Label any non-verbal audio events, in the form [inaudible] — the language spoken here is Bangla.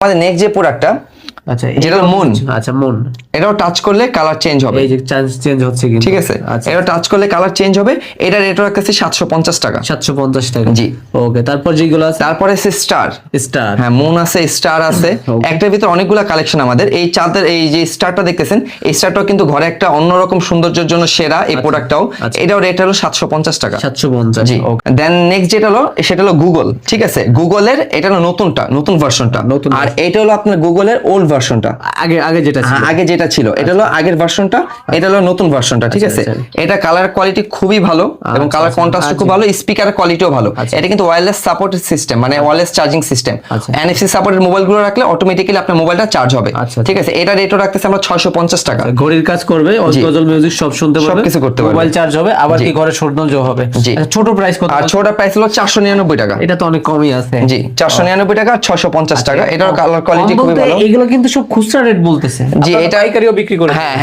আমাদের নেক্সট যে প্রোডাক্টটা আচ্ছা যেটা মন। আচ্ছা মন এটাও টাচ করলে কালার চেঞ্জ হবে। এই যে চান্স চেঞ্জ হচ্ছে কিন্তু। ঠিক আছে? আচ্ছা। এটা টাচ করলে কালার চেঞ্জ হবে। এটা রেট রাখতেছি সাতশো পঞ্চাশ টাকা। জি। ওকে তারপর যেগুলো আছে? তারপরে আছে স্টার স্টার হ্যাঁ মুন আছে স্টার আছে। [laughs] একটার ভিতরে অনেকগুলা কালেকশন আমাদের। এই চাঁদের এই যে স্টারটা দেখতেছেন এই স্টারটাও কিন্তু ঘরে একটা অন্যরকম সৌন্দর্যের জন্য সেরা এই প্রোডাক্টটাও আচ্ছা। এটাও রেট হলো টাকা। জি। দেন নেক্সট যেটা হলো সেটা হলো গুগল ঠিক আছে? গুগলের এটা হলো নতুনটা নতুন ভার্সনটা নতুন আর এটা হলো আপনার গুগলের ওল্ড ভার্সনটা আগে আগে যেটা ছিল। হ্যাঁ, আগে যেটা ছিল। এটা হলো আগের ভার্সনটা এটা হলো নতুন ভার্সনটা ঠিক আচ্ছা, আছে? আচ্ছা। এটা কালার কোয়ালিটি খুবই ভালো এবং আচ্ছা, কালার আচ্ছা, কন্ট্রাস্ট খুব আচ্ছা। ভালো স্পিকারের কোয়ালিটিও ভালো। আচ্ছা। এটা কিন্তু ওয়্যারলেস সাপোর্টেড সিস্টেম মানে ওয়্যারলেস চার্জিং সিস্টেম আচ্ছা। এনএফসি মোবাইলগুলো রাখলে অটোমেটিক্যালি আপনার মোবাইলটা চার্জ হবে। আচ্ছা। ঠিক আছে? এটা রেটও রাখতেছে আমরা 650 টাকা। ঘড়ির কাজ করবে অজল মিউজিক সব শুনতে পারবে। সবকিছু করতে পারবে। মোবাইল চার্জ হবে আবার। কি ঘরে সৌন্দর্য হবে? আচ্ছা, ছোট প্রাইস কত? আর ছোটা প্রাইস হলো 499 টাকা। এটা তো অনেক কমই আছে। জি 499 টাকা 650 টাকা। এটার কালার কোয়ালিটি খুবই ভালো। এগুলো কিন্তু সব খুচরা রেট বলতেছে। যে এটা- পাইকারিও বিক্রি করে হ্যাঁ হ্যাঁ।